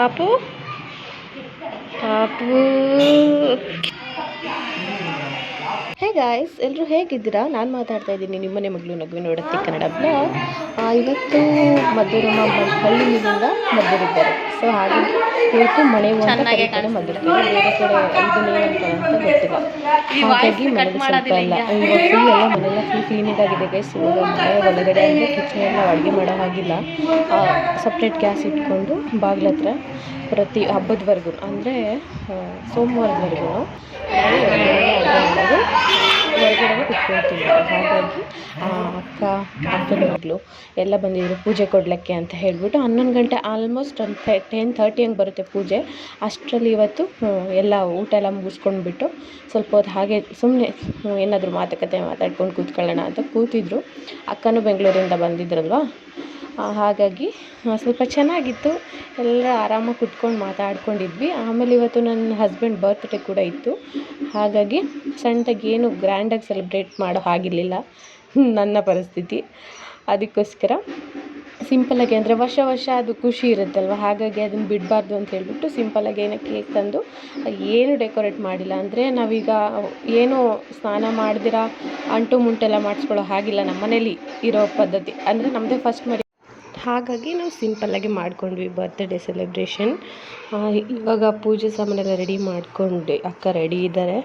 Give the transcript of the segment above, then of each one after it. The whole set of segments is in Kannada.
Papu? Papu. ಹೇ ಗಾಯ್ಸ್ ಎಲ್ಲರೂ ಹೇಗಿದ್ದೀರಾ? ನಾನು ಮಾತಾಡ್ತಾ ಇದ್ದೀನಿ ನಿಮ್ಮನೆ ಮಗಳು ನಗುವಿನ ನೋಡುತ್ತೆ ಕನ್ನಡ ಬ್ಲಾಗ್. ಇವತ್ತು ಮದ್ದೂರಮ್ಮ ಬ- ಹಳ್ಳಿಯಿಂದ ಮದ್ದೂರಿದ್ದಾರೆ ಸೊ ಹಾಗಾಗಿ ಇವತ್ತು ಮನೆ ಒಂದು ಮದ್ದೂರಿದ್ದಾರೆ ಬೇರೆ ಕಡೆ ಇದನ್ನೇನಂತಾರೆ ಅಂತ ಗೊತ್ತಿಲ್ಲ. ಹಾಗಾಗಿ ಮನೆ ಸ್ವಲ್ಪ ಇಲ್ಲ. ಇವಾಗ ಫುಲ್ ಎಲ್ಲ ಮನೆಲ್ಲ ಫುಲ್ ಕ್ಲೀನಿಂಗ್ ಆಗಿದೆ ಗೈಸ್ ಇವಾಗ ಮನೆ ಒಳಗಡೆ ಅಂದರೆ ಕಿಚನ್ ಎಲ್ಲ ಅಡುಗೆ ಮಾಡೋ ಹಾಗಿಲ್ಲ. ಸಪ್ರೇಟ್ ಗ್ಯಾಸ್ ಇಟ್ಕೊಂಡು ಬಾಗಿಲ ಹತ್ರ ಪ್ರತಿ ಹಬ್ಬದವರೆಗೂ ಅಂದರೆ ಸೋಮವಾರದವರೆಗೂ ಹೊರಗಡೆ ಕುತ್ಕೊಳ್ತಿದ್ದಾರೆ ಹಾಗಾಗಿ ಅಕ್ಕ ಅಕ್ಕನ ಮಗಳು ಎಲ್ಲ ಬಂದಿದ್ದರು ಪೂಜೆ ಕೊಡಲಿಕ್ಕೆ ಅಂತ ಹೇಳಿಬಿಟ್ಟು ಹನ್ನೊಂದು ಗಂಟೆ ಆಲ್ಮೋಸ್ಟ್ ಒಂದು ಟೆನ್ ತರ್ಟಿ ಹಂಗೆ ಬರುತ್ತೆ ಪೂಜೆ. ಅಷ್ಟರಲ್ಲಿ ಇವತ್ತು ಎಲ್ಲ ಊಟ ಎಲ್ಲ ಮುಗಿಸ್ಕೊಂಡ್ಬಿಟ್ಟು ಸ್ವಲ್ಪ ಹೊತ್ತು ಹಾಗೆ ಸುಮ್ಮನೆ ಏನಾದರೂ ಮಾತುಕತೆ ಮಾತಾಡ್ಕೊಂಡು ಕೂತ್ಕೊಳ್ಳೋಣ ಅಂತ ಕೂತಿದ್ರು. ಅಕ್ಕನೂ ಬೆಂಗಳೂರಿಂದ ಬಂದಿದ್ರಲ್ವ? ಹಾಗಾಗಿ ಸ್ವಲ್ಪ ಚೆನ್ನಾಗಿತ್ತು. ಎಲ್ಲ ಆರಾಮಾಗಿ ಕುತ್ಕೊಂಡು ಮಾತಾಡ್ಕೊಂಡಿದ್ವಿ. ಆಮೇಲೆ ಇವತ್ತು ನನ್ನ ಹಸ್ಬೆಂಡ್ ಬರ್ತ್ಡೇ ಕೂಡ ಇತ್ತು. ಹಾಗಾಗಿ, ಸಣ್ಣದಾಗಿ ಏನು ಗ್ರ್ಯಾಂಡಾಗಿ ಸೆಲೆಬ್ರೇಟ್ ಮಾಡೋ ಹಾಗಿರಲಿಲ್ಲ. ನನ್ನ ಪರಿಸ್ಥಿತಿ. ಅದಕ್ಕೋಸ್ಕರ ಸಿಂಪಲಾಗಿ ಅಂದರೆ ವರ್ಷ ವರ್ಷ ಅದು ಖುಷಿ ಇರುತ್ತಲ್ವ? ಹಾಗಾಗಿ ಅದನ್ನು ಬಿಡಬಾರ್ದು ಅಂತ ಹೇಳಿಬಿಟ್ಟು ಸಿಂಪಲಾಗಿ ಏನೋ ಕೇಕ್ ತಂದು, ಏನು ಡೆಕೋರೇಟ್ ಮಾಡಿಲ್ಲ ಅಂದರೆ ನಾವೀಗ ಏನು ಸ್ನಾನ ಮಾಡಿದಿರ, ಅಂಟು ಮುಂಟೆಲ್ಲ ಮಾಡಿಸ್ಕೊಳ್ಳೋ ಹಾಗಿಲ್ಲ. ನಮ್ಮ ಮನೇಲಿ ಇರೋ ಪದ್ಧತಿ. ಅಂದರೆ ನಮ್ಮದೇ ಫಸ್ಟ್ ಮರಿ ಹಾಗಾಗಿ ನಾವು ಸಿಂಪಲ್ಲಾಗಿ ಮಾಡ್ಕೊಂಡ್ವಿ ಬರ್ತ್ಡೇ ಸೆಲೆಬ್ರೇಷನ್ ಇವಾಗ ಪೂಜೆ ಸಾಮಾನೆಲ್ಲ ರೆಡಿ ಮಾಡ್ಕೊಂಡು ಅಕ್ಕ ರೆಡಿ ಇದ್ದಾರೆ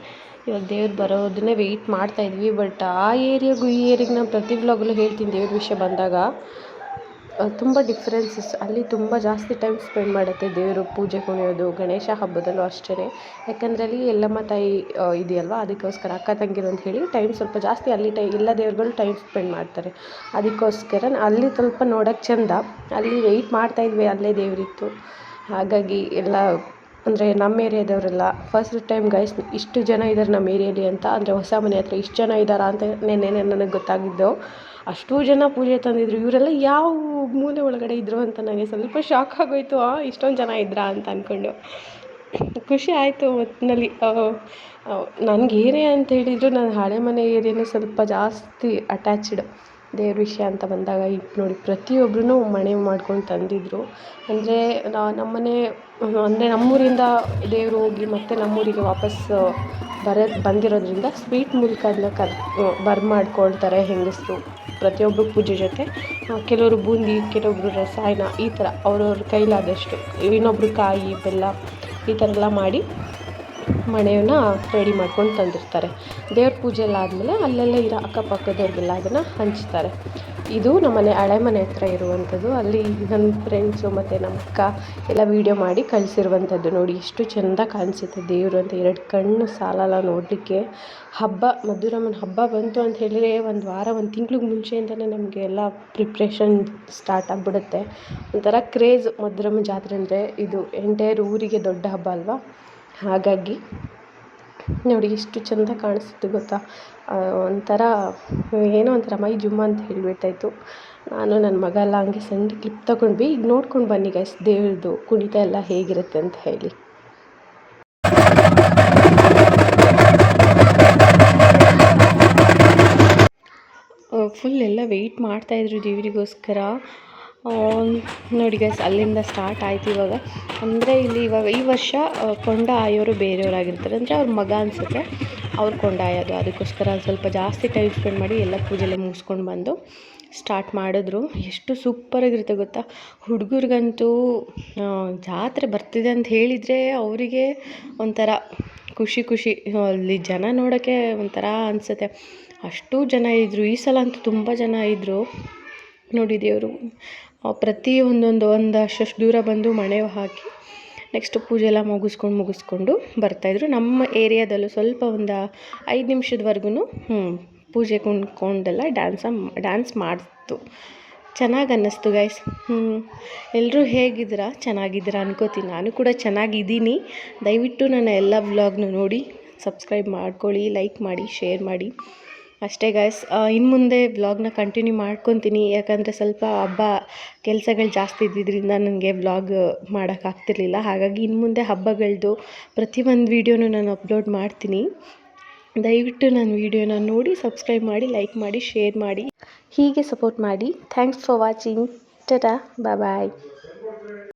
ಇವಾಗ ದೇವ್ರು ಬರೋದನ್ನೇ ವೆಯ್ಟ್ ಮಾಡ್ತಾಯಿದ್ವಿ ಬಟ್ ಆ ಏರಿಯಾಗೂ ಈ ಏರಿಯಾಗೆ ನಾನು ಪ್ರತಿ ವ್ಲಾಗಲ್ಲೂ ಹೇಳ್ತೀನಿ ದೇವ್ರ ವಿಷಯ ಬಂದಾಗ. ತುಂಬ ಡಿಫ್ರೆನ್ಸಸ್ ಅಲ್ಲಿ ತುಂಬ ಜಾಸ್ತಿ ಟೈಮ್ ಸ್ಪೆಂಡ್ ಮಾಡುತ್ತೆ ದೇವರು ಪೂಜೆ ಕುಣಿಯೋದು ಗಣೇಶ ಹಬ್ಬದಲ್ಲೂ ಅಷ್ಟೇ ಯಾಕಂದರೆ ಅಲ್ಲಿ ಎಲ್ಲಮ್ಮ ತಾಯಿ ಇದೆಯಲ್ವ? ಅದಕ್ಕೋಸ್ಕರ ಅಕ್ಕ ತಂಗಿರು ಅಂತ ಹೇಳಿ ಟೈಮ್ ಸ್ವಲ್ಪ ಜಾಸ್ತಿ ಅಲ್ಲಿ ಟೈ ಎಲ್ಲ ದೇವ್ರುಗಳು ಟೈಮ್ ಸ್ಪೆಂಡ್ ಮಾಡ್ತಾರೆ. ಅದಕ್ಕೋಸ್ಕರ ಅಲ್ಲಿ ಸ್ವಲ್ಪ ನೋಡೋಕ್ಕೆ ಚೆಂದ. ಅಲ್ಲಿ ವೆಯ್ಟ್ ಮಾಡ್ತಾಯಿದ್ವಿ ಅಲ್ಲೇ ದೇವರಿತ್ತು. ಹಾಗಾಗಿ ಎಲ್ಲ, ಅಂದರೆ ನಮ್ಮ ಏರಿಯಾದವರೆಲ್ಲ ಫಸ್ಟ್ ಟೈಮ್ ಗೈಸ್ ಇಷ್ಟು ಜನ ಇದ್ದಾರೆ ನಮ್ಮ ಏರಿಯಲ್ಲಿ ಅಂತ, ಅಂದರೆ ಹೊಸ ಮನೆ ಹತ್ರ ಇಷ್ಟು ಜನ ಇದ್ದಾರಾ ಅಂತ ನೆನ್ನೆ ನನಗೆ ಗೊತ್ತಾಗಿದ್ದು. ಅಷ್ಟೂ ಜನ ಪೂಜೆ ತಂದಿದ್ರು. ಇವರೆಲ್ಲ ಯಾವ ಮೂಲೆ ಒಳಗಡೆ ಇದ್ದರು ಅಂತ ನನಗೆ ಸ್ವಲ್ಪ ಶಾಕ್ ಆಗೋಯ್ತು. ಆ, ಇಷ್ಟೊಂದು ಜನ ಇದ್ರಾ ಅಂತ ಅಂದ್ಕೊಂಡು ಖುಷಿ ಆಯಿತು ಒಟ್ಟಿನಲ್ಲಿ ನನಗೆ ಅಂತ ಹೇಳಿದರೂ, ನಾನು ಹಳೆ ಮನೆ ಏರಿಯಾನೇ ಸ್ವಲ್ಪ ಜಾಸ್ತಿ ಅಟ್ಯಾಚ್ಡ್ ದೇವ್ರ ವಿಷಯ ಅಂತ ಬಂದಾಗ ಈಗ ನೋಡಿ ಪ್ರತಿಯೊಬ್ಬರೂ ಮಣೆ ಮಾಡ್ಕೊಂಡು ತಂದಿದ್ದರು ಅಂದರೆ ನಮ್ಮನೆ, ಅಂದರೆ ನಮ್ಮೂರಿಂದ ದೇವರು ಹೋಗಿ ಮತ್ತೆ ನಮ್ಮೂರಿಗೆ ವಾಪಸ್ ಬರ, ಬಂದಿರೋದ್ರಿಂದ ಸ್ವೀಟ್ ಮೂಲಕ ಅದನ್ನ ಕರ್ ಬರ್ ಮಾಡ್ಕೊಳ್ತಾರೆ ಹೆಂಗಸರು ಪ್ರತಿಯೊಬ್ಬರು ಪೂಜೆ ಜೊತೆ. ಕೆಲವರು ಬೂಂದಿ ಕೆಲವೊಬ್ಬರು ರಸಾಯನ ಈ ಥರ ಅವ್ರವ್ರ ಕೈಲಾದಷ್ಟು. ಇನ್ನೊಬ್ರು ಕಾಯಿ, ಬೆಲ್ಲ ಈ ಥರ ಎಲ್ಲ ಮಾಡಿ ಮಣೆಯನ್ನು ರೆಡಿ ಮಾಡ್ಕೊಂಡು ತಂದಿರ್ತಾರೆ. ದೇವ್ರ ಪೂಜೆ ಎಲ್ಲ ಆದಮೇಲೆ ಅಲ್ಲೆಲ್ಲ ಇರೋ ಅಕ್ಕಪಕ್ಕದವ್ರಿಗೆಲ್ಲ ಅದನ್ನು ಹಂಚ್ತಾರೆ. ಇದು ನಮ್ಮನೆ ಹಳೆ ಮನೆ ಹತ್ರ ಇರುವಂಥದ್ದು. ಅಲ್ಲಿ ನನ್ನ ಫ್ರೆಂಡ್ಸು ಮತ್ತು ನಮ್ಮ ಅಕ್ಕ ಎಲ್ಲ ವೀಡಿಯೋ ಮಾಡಿ ಕಳಿಸಿರುವಂಥದ್ದು ನೋಡಿ. ಎಷ್ಟು ಚೆಂದ ಕಾಣಿಸುತ್ತೆ ದೇವರು ಅಂತ ಎರಡು ಕಣ್ಣು ಸಾಲಲ್ಲ ನೋಡಲಿಕ್ಕೆ. ಹಬ್ಬ ಮಧುರಮ್ಮನ ಹಬ್ಬ ಬಂತು ಅಂತ ಹೇಳಿದರೆ ಒಂದು ವಾರ, ಒಂದು ತಿಂಗ್ಳಿಗೆ ಮುಂಚೆಯಿಂದಲೇ ನಮಗೆ ಎಲ್ಲ ಪ್ರಿಪ್ರೇಷನ್ ಸ್ಟಾರ್ಟ್ ಆಗಿಬಿಡುತ್ತೆ. ಒಂಥರ ಕ್ರೇಜ್ ಮಧುರಮ್ಮನ ಜಾತ್ರೆ ಅಂದರೆ ಇದು. ಎಂಟೈರ್ ಊರಿಗೆ ದೊಡ್ಡ ಹಬ್ಬ ಅಲ್ವಾ? ಹಾಗಾಗಿ ನೋಡಿ ಎಷ್ಟು ಚಂದ ಕಾಣಿಸ್ತು ಗೊತ್ತಾ? ಒಂಥರ, ಏನೋ ಒಂಥರ ಮೈ ಜುಮ್ಮ ಅಂತ ಹೇಳಿಬಿಡ್ತಾಯಿತ್ತು. ನಾನು ನನ್ನ ಮಗ ಎಲ್ಲ ಹಂಗೆ ಸಣ್ಣ ಕ್ಲಿಪ್ ತಗೊಂಡ್ವಿ. ಈಗ ನೋಡ್ಕೊಂಡು ಬನ್ನಿ ಗೈಸ್ ದೇವ್ರದ್ದು ಕುಣಿತ ಎಲ್ಲ ಹೇಗಿರುತ್ತೆ ಅಂತ ಹೇಳಿ. ಫುಲ್ ಎಲ್ಲ ವೆಯ್ಟ್ ಮಾಡ್ತಾಯಿದ್ರು ದೇವರಿಗೋಸ್ಕರ. ನೋಡಿ ಗೈಸ್ ಅಲ್ಲಿಂದ ಸ್ಟಾರ್ಟ್ ಆಯ್ತು ಇವಾಗ. ಅಂದರೆ ಇಲ್ಲಿ ಇವಾಗ ಈ ವರ್ಷ ಕೊಂಡ ಆಯೋರು ಬೇರೆಯವರಾಗಿರ್ತಾರೆ. ಅಂದರೆ ಅವ್ರ ಮಗ ಅನಿಸುತ್ತೆ, ಅವ್ರು ಕೊಂಡ ಆಯೋದು. ಅದಕ್ಕೋಸ್ಕರ ಸ್ವಲ್ಪ ಜಾಸ್ತಿ ಟೈಮ್ ಸ್ಪೆಂಡ್ ಮಾಡಿ ಎಲ್ಲ ಪೂಜೆಲ್ಲ ಮುಗಿಸ್ಕೊಂಡು ಬಂದು ಸ್ಟಾರ್ಟ್ ಮಾಡಿದ್ರು. ಎಷ್ಟು ಸೂಪರಾಗಿರುತ್ತೆ ಗೊತ್ತಾ? ಹುಡುಗರಿಗಂತೂ ಜಾತ್ರೆ ಬರ್ತಿದೆ ಅಂತ ಹೇಳಿದರೆ ಅವರಿಗೆ ಒಂಥರ ಖುಷಿ ಖುಷಿ. ಅಲ್ಲಿ ಜನ ನೋಡೋಕ್ಕೆ ಒಂಥರ ಅನಿಸುತ್ತೆ. ಅಷ್ಟು ಜನ ಇದ್ದರು ಈ ಸಲ ಅಂತೂ ತುಂಬ ಜನ ಇದ್ದರು ನೋಡಿ ದೇವರು ಪ್ರತಿ ಒಂದೊಂದು ಒಂದು ಅಷ್ಟಷ್ಟು ದೂರ ಬಂದು ಮಣೆ ಹಾಕಿ ನೆಕ್ಸ್ಟ್ ಪೂಜೆ ಎಲ್ಲ ಮುಗಿಸ್ಕೊಂಡು ಮುಗಿಸ್ಕೊಂಡು ಬರ್ತಾಯಿದ್ರು ನಮ್ಮ ಏರಿಯಾದಲ್ಲೂ ಸ್ವಲ್ಪ ಒಂದು ಐದು ನಿಮಿಷದವರೆಗೂ ಪೂಜೆ ಕುಣ್ಕೊಂಡೆಲ್ಲ ಡ್ಯಾನ್ಸ ಡ್ಯಾನ್ಸ್ ಮಾಡ್ತು. ಚೆನ್ನಾಗಿ ಅನ್ನಿಸ್ತು ಗೈಸ್ ಹ್ಞೂ ಎಲ್ಲರೂ ಹೇಗಿದ್ದೀರಾ? ಚೆನ್ನಾಗಿದ್ದೀರಾ ಅನ್ಕೋತೀನಿ. ನಾನು ಕೂಡ ಚೆನ್ನಾಗಿದ್ದೀನಿ. ದಯವಿಟ್ಟು ನನ್ನ ಎಲ್ಲ ವ್ಲಾಗ್ನು ನೋಡಿ ಸಬ್ಸ್ಕ್ರೈಬ್ ಮಾಡ್ಕೊಳ್ಳಿ ಲೈಕ್ ಮಾಡಿ ಶೇರ್ ಮಾಡಿ. ಅಷ್ಟೇ ಗಾಯ್ಸ್ ಇನ್ನು ಮುಂದೆ ವ್ಲಾಗ್ನ ಕಂಟಿನ್ಯೂ ಮಾಡ್ಕೊತೀನಿ. ಯಾಕಂದರೆ ಸ್ವಲ್ಪ ಹಬ್ಬ ಕೆಲಸಗಳು ಜಾಸ್ತಿ ಇದ್ದಿದ್ದರಿಂದ ನನಗೆ ವ್ಲಾಗ್ ಮಾಡೋಕ್ಕಾಗ್ತಿರ್ಲಿಲ್ಲ ಹಾಗಾಗಿ ಇನ್ನು ಮುಂದೆ ಹಬ್ಬಗಳದ್ದು ಪ್ರತಿಯೊಂದು ವೀಡಿಯೋನೂ ನಾನು ಅಪ್ಲೋಡ್ ಮಾಡ್ತೀನಿ. ದಯವಿಟ್ಟು ನನ್ನ ವೀಡಿಯೋನ ನೋಡಿ ಸಬ್ಸ್ಕ್ರೈಬ್ ಮಾಡಿ ಲೈಕ್ ಮಾಡಿ ಶೇರ್ ಮಾಡಿ. ಹೀಗೆ ಸಪೋರ್ಟ್ ಮಾಡಿ. Thanks for watching tata bye bye